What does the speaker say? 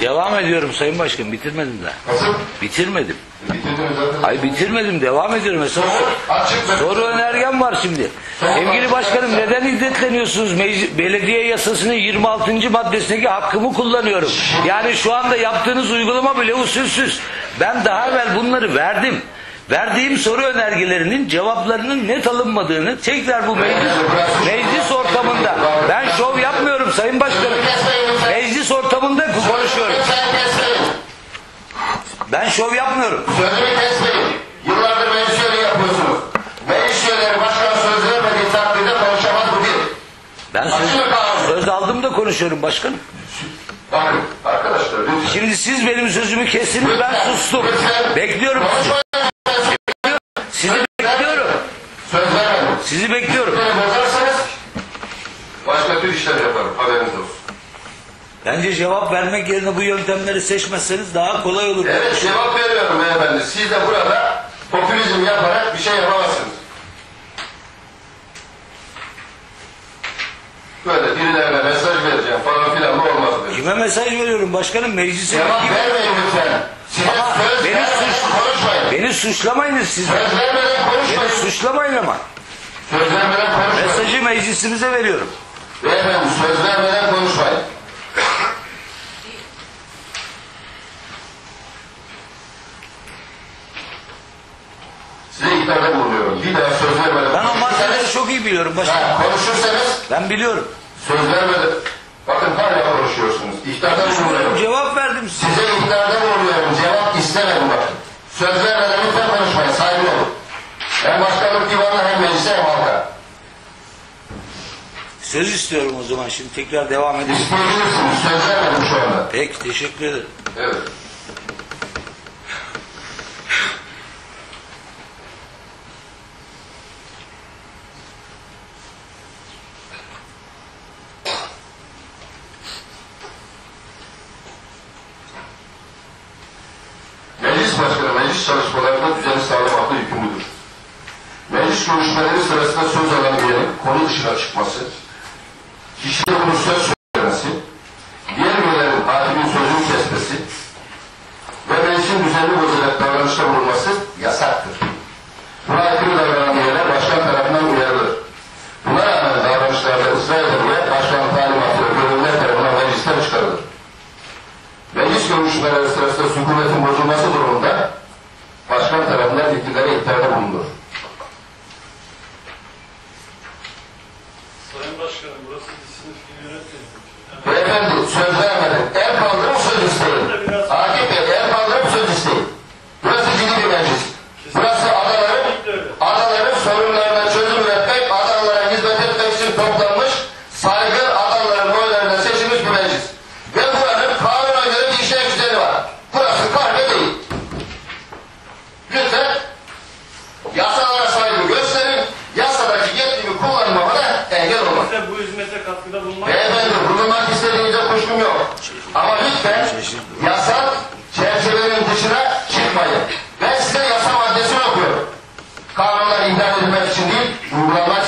Devam ediyorum Sayın Başkan. Bitirmedim daha. Nasıl? Bitirmedim. Bitirdiniz zaten. Ay bitirmedim. Devam ediyorum. Esas ve soru önergem var şimdi. Sevgili Başkanım neden iddetleniyorsunuz? Belediye yasasının 26. maddesindeki hakkımı kullanıyorum. Yani şu anda yaptığınız uygulama bile usulsüz. Ben daha evvel bunları verdim. Verdiğim soru önergelerinin cevaplarının net alınmadığını tekrar bu meclis, meclis ortamında ben şov yapmıyorum Sayın Başkanım. Şov yapmıyorum. Sözümü kesmeyin. Yıllardır meclis üyeliği yapıyorsunuz. Meclis üyeleri başkan söz vermediği takdirde konuşamaz bu bir. Ben söz, söz aldım da konuşuyorum başkanım. Bakın arkadaşlar lütfen. Şimdi siz benim sözümü kestiniz ben sustum. Bekliyorum sizi. Sizi bekliyorum. Söz vermedim. Sizi bekliyorum. Beni bozarsanız başka tür işler yaparım. Haberiniz olsun. Bence cevap vermek yerine bu yöntemleri seçmezseniz daha kolay olur. Evet cevap veriyorum beyefendi. Siz de burada popülizm yaparak bir şey yapamazsınız. Böyle birilerine mesaj vereceğim falan filan bu olmaz böyle. Kime mesaj veriyorum başkanım meclise? Cevap vermeyin lütfen. Size Ama söz beni vermeden suç- konuşmayın. Beni suçlamayınız siz. Söz vermeden Beni konuşmayın. suçlamayın ama. Söz vermeden konuşmayın. Mesajı meclisimize veriyorum. Beyefendi söz vermeden konuşmayın. İhtarda bulunuyorum. Bir daha söz vermeden Ben o maddeleri çok iyi biliyorum başkanım. Ha, konuşursanız Ben biliyorum. söz vermeden bakın hala konuşuyorsunuz. İhtarda bulunuyorum. Cevap verdim size. Size ihtarda bulunuyorum. Cevap istemedim bakın. Söz vermeden lütfen konuşmayın. Saygı olun. Hem başkanlık divanına hem meclise hem halka. Söz istiyorum o zaman şimdi tekrar devam edelim. İsteyebilirsiniz. Söz vermedim şu anda. Peki teşekkür ederim. Evet. Başkanı meclis çalışmalarında düzeni sağlamakla yükümlüdür. Meclis görüşmeleri sırasında söz alan üyenin konu dışına çıkması, kişiye bunu söz söylemesi, diğer üyelerin hakimin sözünü kesmesi ve meclisin düzenli bozarak davranışta bulunması yasaktır. Buna aykırı davranan üyeler başkan tarafından uyarılır. Buna rağmen davranışlarda ısrar eden Sayın Başkanım burası bir sınıf gibi yönetmeyin. Beyefendi söz vermedin. El kaldırıp söz isteyin. Akif Bey el kaldırıp söz isteyin. Burası ciddi bir meclis. Burası adaların, adaların sorunlarına çözüm üretmek, adalara hizmet etmek için toplanmış, sürece katkıda bulunmak... Beyefendi bulunmak istediğinize kuşkum yok. Ama lütfen yasal çerçevenin dışına çıkmayın. Ben size yasa maddesini okuyorum. Kanunlar ihlal edilmek için değil, uygulama